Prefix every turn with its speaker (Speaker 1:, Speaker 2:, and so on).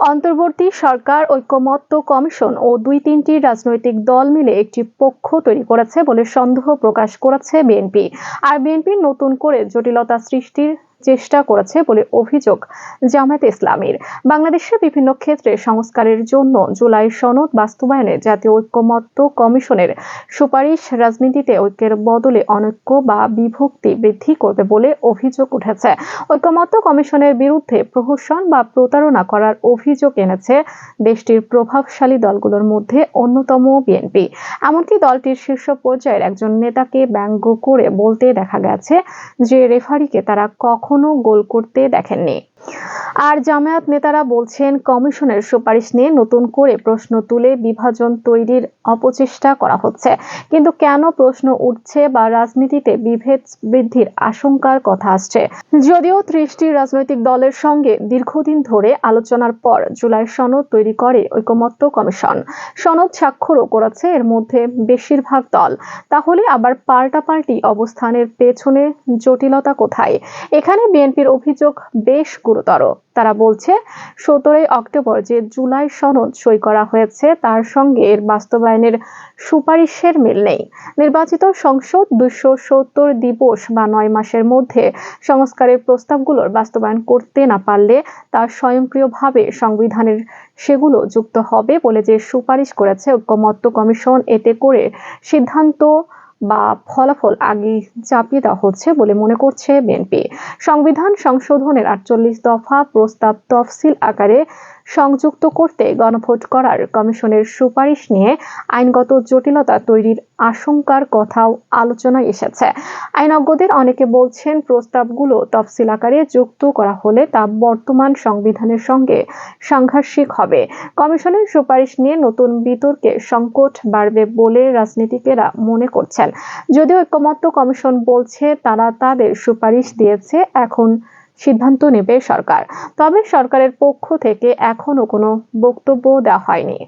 Speaker 1: অন্তর্বর্তী সরকার ঐক্যমত্য কমিশন ও দুই তিনটি রাজনৈতিক দল মিলে একটি পক্ষ তৈরি করেছে বলে সন্দেহ প্রকাশ করেছে বিএনপি। আর বিএনপির নতুন করে জটিলতা সৃষ্টির চেষ্টা করেছে বলে অভিযোগ জামায়াতে ইসলামীর। বাংলাদেশের বিভিন্ন ক্ষেত্রে সংস্কারের জন্য জুলাই সনদ বাস্তবায়নে জাতীয় ঐক্যমত্য কমিশনের সুপারিশ রাজনীতিতে ঐক্যের বদলে অনৈক্য বা বিভক্তি বৃদ্ধি করবে বলে অভিযোগ উঠেছে। ঐক্যমত্য কমিশনের বিরুদ্ধে প্রহসন বা প্রতারণা করার অভিযোগ এনেছে দেশটির প্রভাবশালী দলগুলোর মধ্যে অন্যতম বিএনপি। এমনকি দলটির শীর্ষ পর্যায়ের একজন নেতাকে ব্যঙ্গ করে বলতে দেখা গেছে যে রেফারিকে তারা কখনো গোল করতে দেখেননি। আর জামায়াত নেতারা বলছেন, কমিশনের সুপারিশ নিয়ে নতুন করে প্রশ্ন তুলে বিভাজন তৈরির অপচেষ্টা করা হচ্ছে। কিন্তু কেন প্রশ্ন উঠছে বা রাজনীতিতে বিভেদ বৃদ্ধির আশঙ্কার কথা আসছে? যদিও ত্রিশটি রাজনৈতিক দলের সঙ্গে দীর্ঘদিন ধরে আলোচনার পর জুলাই সনদ তৈরি করে ঐকমত্য কমিশন। সনদ স্বাক্ষরও করেছে এর মধ্যে বেশিরভাগ দল। তাহলে আবার পাল্টাপাল্টি অবস্থানের পেছনে জটিলতা কোথায়? এখানে বিএনপির অভিযোগ বেশ গুরুতর। তারা বলছে, সতেরোই অক্টোবর যে জুলাই সনদ সই করা হয়েছে, তার সঙ্গে এর বাস্তবায়নের সুপারিশের মিল নেই। নির্বাচিত সংসদ দুশো সত্তর দিবস বা নয় মাসের মধ্যে সংস্কারের প্রস্তাবগুলোর বাস্তবায়ন করতে না পারলে তা স্বয়ংক্রিয়ভাবে সংবিধানের সেগুলো যুক্ত হবে বলে যে সুপারিশ করেছে ঐক্যমত্য কমিশন, এতে করে সিদ্ধান্ত বা ফলাফল আগে চাপিয়ে দেওয়া হচ্ছে বলে মনে করছে বিএনপি। সংবিধান সংশোধনের আটচল্লিশ দফা প্রস্তাব তফসিল আকারে সংযুক্ত করতে গণভোট করার কমিশনের সুপারিশ নিয়ে আইনগত জটিলতা তৈরির আশঙ্কার কথাও আলোচনায় এসেছে। আইনজ্ঞদের অনেকে বলছেন প্রস্তাবগুলো তফসিল আকারে যুক্ত করা হলে তা বর্তমান সংবিধানের সঙ্গে সাংঘর্ষিক হবে। কমিশনের সুপারিশ নিয়ে নতুন বিতর্কে সংকট বাড়বে বলে রাজনীতিকেরা মনে করছেন। যদিও ঐক্যমত্য কমিশন বলছে তারা তাদের সুপারিশ দিয়েছে, এখন সিদ্ধান্ত নেবে সরকার। তবে সরকারের পক্ষ থেকে এখনও কোনো বক্তব্য দেওয়া হয়নি।